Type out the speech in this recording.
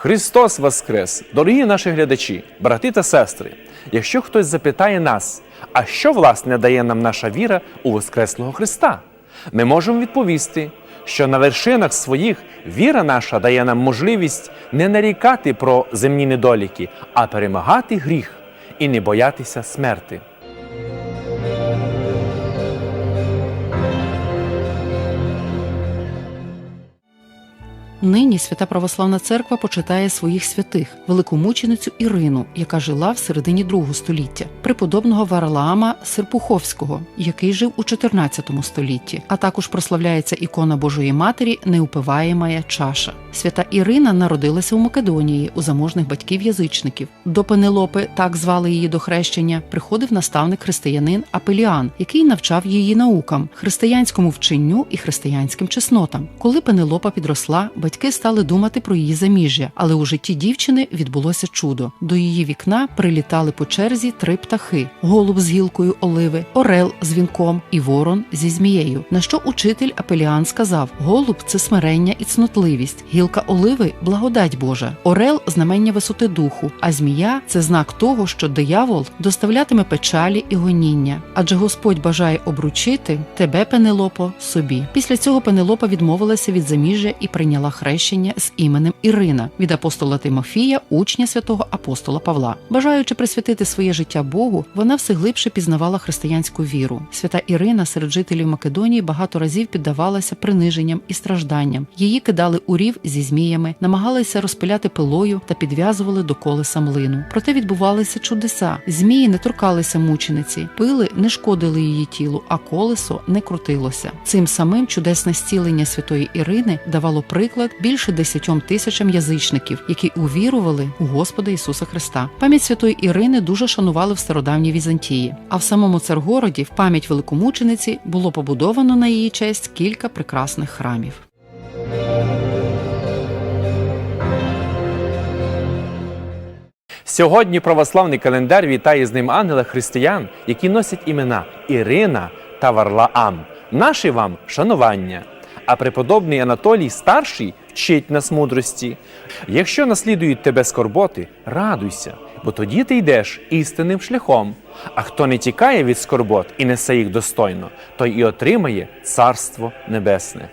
Христос Воскрес! Дорогі наші глядачі, брати та сестри! Якщо хтось запитає нас, а що власне дає нам наша віра у Воскреслого Христа, ми можемо відповісти, що на вершинах своїх віра наша дає нам можливість не нарікати про земні недоліки, а перемагати гріх і не боятися смерти. Нині свята православна церква почитає своїх святих великомученицю Ірину, яка жила в середині другого століття, преподобного Варлаама Серпуховського, який жив у 14 столітті, а також прославляється ікона Божої Матері Неупиваємая чаша. Свята Ірина народилася у Македонії у заможних батьків язичників. До Пенелопи, так звали її до хрещення, приходив наставник християнин Апеліан, який навчав її наукам, християнському вченню і християнським чеснотам. Коли Пенелопа підросла, батьки стали думати про її заміжжя, але у житті дівчини відбулося чудо. До її вікна прилітали по черзі три птахи: голуб з гілкою оливи, орел з вінком і ворон зі змією. На що учитель Апеліан сказав: Голуб це смирення і цнотливість, гілка оливи благодать Божа, орел знамення висоти духу, а змія це знак того, що диявол доставлятиме печалі і гоніння. Адже Господь бажає обручити тебе, Пенелопо, собі. Після цього Пенелопа відмовилася від заміжжя і прийняла хрещення з іменем Ірина від апостола Тимофія, учня святого апостола Павла. Бажаючи присвятити своє життя Богу, вона все глибше пізнавала християнську віру. Свята Ірина серед жителів Македонії багато разів піддавалася приниженням і стражданням. Її кидали у рів зі зміями, намагалися розпиляти пилою та підв'язували до колеса млину. Проте відбувалися чудеса. Змії не торкалися мучениці, пили не шкодили її тілу, а колесо не крутилося. Цим самим чудесне зцілення святої Ірини давало приклад більше десятьом тисячам язичників, які увірували у Господа Ісуса Христа. Пам'ять святої Ірини дуже шанували в стародавній Візантії. А в самому Царгороді, в пам'ять великомучениці, було побудовано на її честь кілька прекрасних храмів. Сьогодні православний календар вітає з ним ангела християн, які носять імена Ірина та Варлаам. Наші вам шанування. А преподобний Анатолій старший вчить нас мудрості. Якщо наслідують тебе скорботи, радуйся, бо тоді ти йдеш істинним шляхом. А хто не тікає від скорбот і несе їх достойно, той і отримає царство небесне.